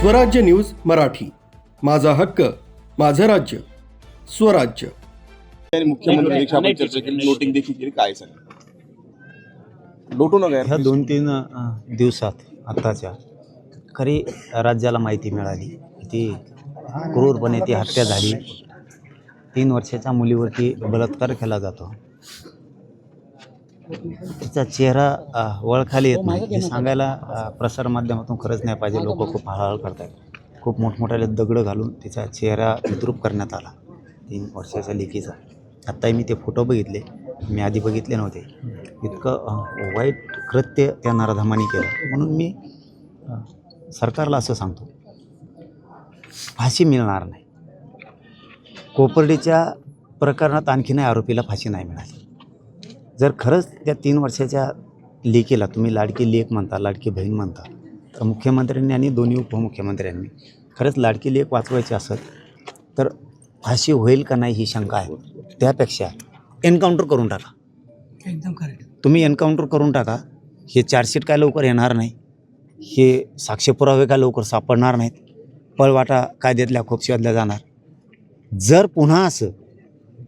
स्वराज्य न्यूज मराठी. माझा हक्क माझं राज्य स्वराज्य. आणि मुख्यमंत्री देखील आपण चर्चा केली नोटिंग देखील केली काय सांगा? लोटू नका ह्या दोन तीन अ, दिवसात आत्ताच्या खरी राज्याला माहिती मिळाली. ती क्रूरपणे ती हत्या झाली. तीन वर्षाच्या मुलीवरती बलात्कार केला जातो. तिचा चेहरा वळखाली येत नाही. हे सांगायला प्रसारमाध्यमातून खरंच नाही पाहिजे. लोक खूप हळहळ करत आहेत खूप मोठमोठ्याले दगडं घालून तिचा चेहरा विद्रूप करण्यात आला. तीन वर्षाच्या लेकीचा. आत्ताही मी ते फोटो बघितले. मी आधी बघितले नव्हते. इतकं वाईट कृत्य त्या नराधमाने केलं. म्हणून मी सरकारला असं सांगतो. फाशी मिळणार नाही. कोपर्डीच्या प्रकरणात आणखीनही आरोपीला फाशी नाही मिळाली. जर खरंच त्या तीन वर्षाच्या लेकीला तुम्ही लाडकी लेक म्हणता लाडकी बहीण म्हणता तर मुख्यमंत्र्यांनी आणि दोन्ही उपमुख्यमंत्र्यांनी खरंच लाडकी लेक वाचवायची असेल तर फाशी होईल का नाही ही शंका आहे. त्यापेक्षा एन्काउंटर करून टाका. एकदम करेक्ट तुम्ही एन्काउंटर करून टाका. हे चार्जशीट काय लवकर येणार नाही. हे साक्ष पुरावे काय लवकर सापडणार नाहीत. पळवाटा कायद्यातल्या खूप शोधल्या जाणार. जर पुन्हा असं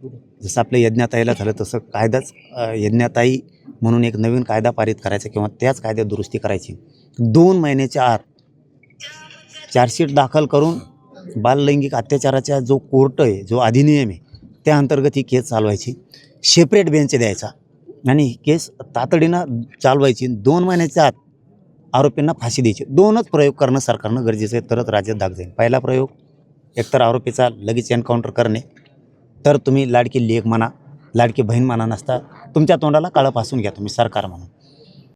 जसं आपल्या यज्ञाताईला झालं तसं कायदाच यज्ञाताई म्हणून एक नवीन कायदा पारित करायचा किंवा त्याच कायद्यात दुरुस्ती करायची. दोन महिन्याच्या आत चार्जशीट दाखल करून बाललैंगिक अत्याचाराचा जो कोर्ट आहे जो अधिनियम आहे त्या अंतर्गत ही केस चालवायची. सेपरेट बेंच द्यायचा आणि ही केस तातडीनं चालवायची. दोन महिन्याच्या आत आरोपींना फाशी द्यायची. दोनच प्रयोग करणं सरकारनं गरजेचं आहे. तरच राज्यात दाग जाईल. पहिला प्रयोग एकतर आरोपीचा लगेच एन्काउंटर करणे. तर तुम्ही लाडकी लेख म्हणा लाडकी बहीण म्हणा नसता तुमच्या तोंडाला काळं पासून घ्या तुम्ही सरकार म्हणून.